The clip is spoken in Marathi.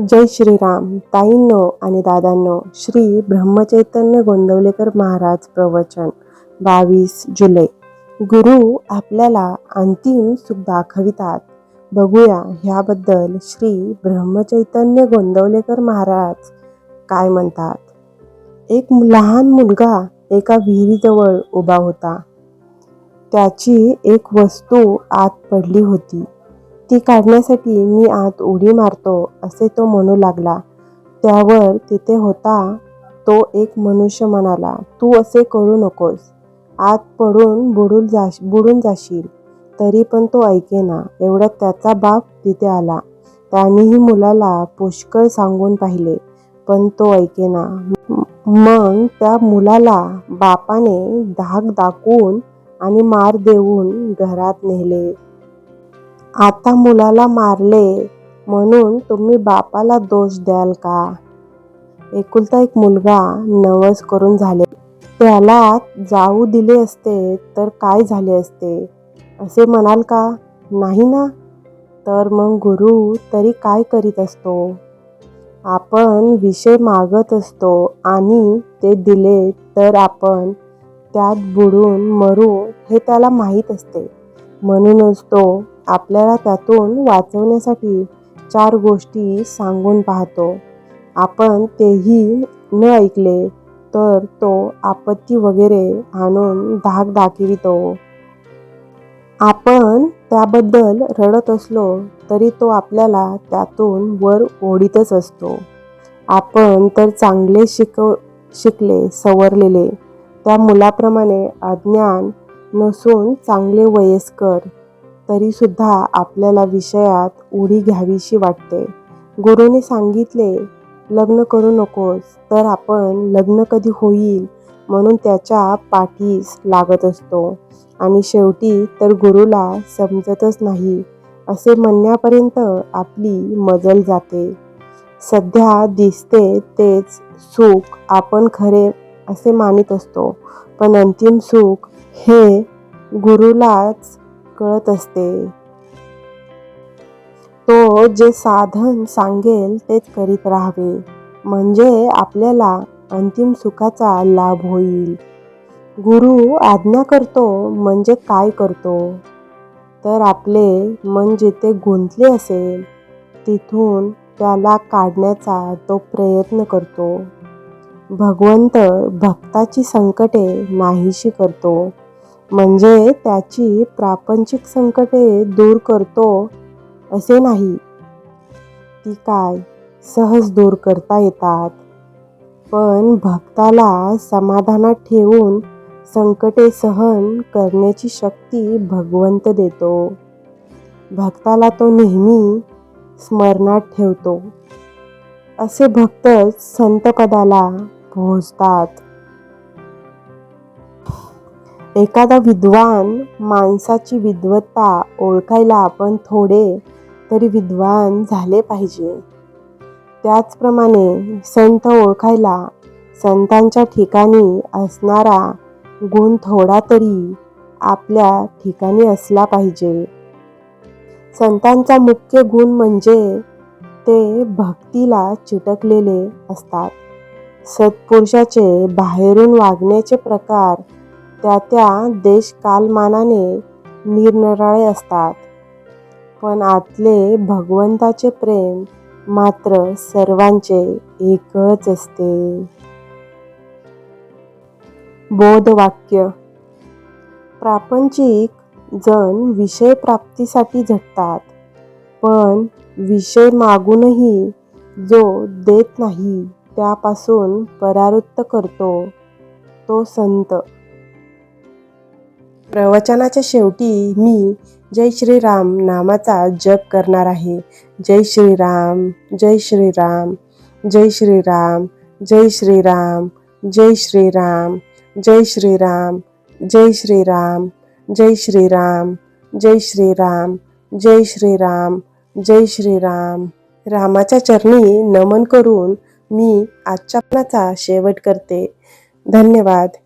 जय श्रीराम. ताईंनो आणि दादांनो श्री ब्रह्मचैतन्य गोंदवलेकर महाराज प्रवचन बावीस जुलै. गुरु आपल्याला अंतिम सुख दाखवितात. बघूया ह्याबद्दल श्री ब्रह्मचैतन्य गोंदवलेकर महाराज काय म्हणतात. एक लहान मुलगा एका विहिरीजवळ उभा होता. त्याची एक वस्तू आत पडली होती. ती काढण्यासाठी मी आत उडी मारतो असे तो म्हणू लागला. त्यावर तिथे होता तो एक मनुष्य म्हणाला तू असे करू नकोस. आत पडून बुडून जाश बुडून जाशील. तरी पण तो ऐकेना एवढ्यात त्याचा बाप तिथे आला. त्यानेही मुलाला पुष्कळ सांगून पाहिले पण तो ऐकेना. मग त्या मुलाला बापाने धाक दाखवून आणि मार देऊन घरात नेले. आता मुलाला मारले म्हणून तुम्ही बापाला दोष द्याल का? एकुलता एक मुलगा नवस करून झाले. त्याला जाऊ दिले असते तर काय झाले असते? असे म्हणाल का? नाही ना? तर मग गुरु तरी काय करीत असतो? आपण विषय मागत असतो आणि ते दिले तर आपण त्यात बुडून मरू हे त्याला माहीत असते. म्हणूनच तो आपल्याला त्यातून वाचवण्यासाठी चार गोष्टी सांगून पाहतो. आपण तेही न ऐकले तर तो आपत्ती वगैरे आणून धाक दाखवितो. आपण त्याबद्दल रडत असलो तरी तो आपल्याला त्यातून वर ओढीतच असतो. आपण तर चांगले शिकव शिकले सवरलेले. त्या मुलाप्रमाणे अज्ञान नसून चांगले वयस्कर तरीसुद्धा आपल्याला विषयात उडी घ्यावीशी वाटते. गुरुने सांगितले लग्न करू नकोस तर आपण लग्न कधी होईल म्हणून त्याच्या पाठीस लागत असतो. आणि शेवटी तर गुरुला समजतच नाही असे म्हणण्यापर्यंत आपली मजल जाते. सध्या दिसते तेच सुख आपण खरे असे मानित असतो. पण अंतिम सुख हे गुरुलाच कळत असते. तो जे साधन सांगेल तेच करीत राहावे. म्हणजे आपल्याला अंतिम सुखाचा लाभ होईल. गुरु आज्ञा करतो म्हणजे काय करतो? तर आपले मन जिथे गुंतले असेल तिथून त्याला काढण्याचा तो प्रयत्न करतो. भगवंत भक्ताची संकटे नाहीशी करतो. म्हणजे त्याची प्रापंचिक संकटे दूर करतो असे नाही. ती काय? सहज दूर करता येतात. पण भक्ताला समाधानात ठेवून संकटे सहन करण्याची शक्ती भगवंत देतो. भक्ताला तो नेहमी स्मरणात ठेवतो. असे भक्तच संतपदाला पोहोचतात. एखादा विद्वान माणसाची विद्वत्ता ओळखायला आपण थोडे तरी विद्वान झाले पाहिजे. त्याचप्रमाणे संत ओळखायला संतांच्या ठिकाणी असणारा गुण थोडा तरी आपल्या ठिकाणी असला पाहिजे. संतांचा मुख्य गुण म्हणजे ते भक्तीला चिटकलेले असतात. सत्पुरुषाचे बाहेरून वागण्याचे प्रकार त्या त्या देश कालमानाने निरनिराळे असतात. पण आतले भगवंताचे प्रेम मात्र सर्वांचे एकच असते. बोधवाक्य. प्रापंचिक जण विषय प्राप्तीसाठी झटतात पण विषय मागूनही जो देत नाही त्यापासून परावृत्त करतो तो संत. प्रवचनाच्या शेवटी मी जय श्रीराम नामाचा जप करणार आहे जय श्रीराम जय श्रीराम जय श्रीराम जय श्रीराम जय श्रीराम जय श्रीराम जय श्रीराम जय श्रीराम जय श्रीराम जय श्रीराम जय श्रीराम रामाच्या चरणी नमन करून मी आजच्या शेवट करते धन्यवाद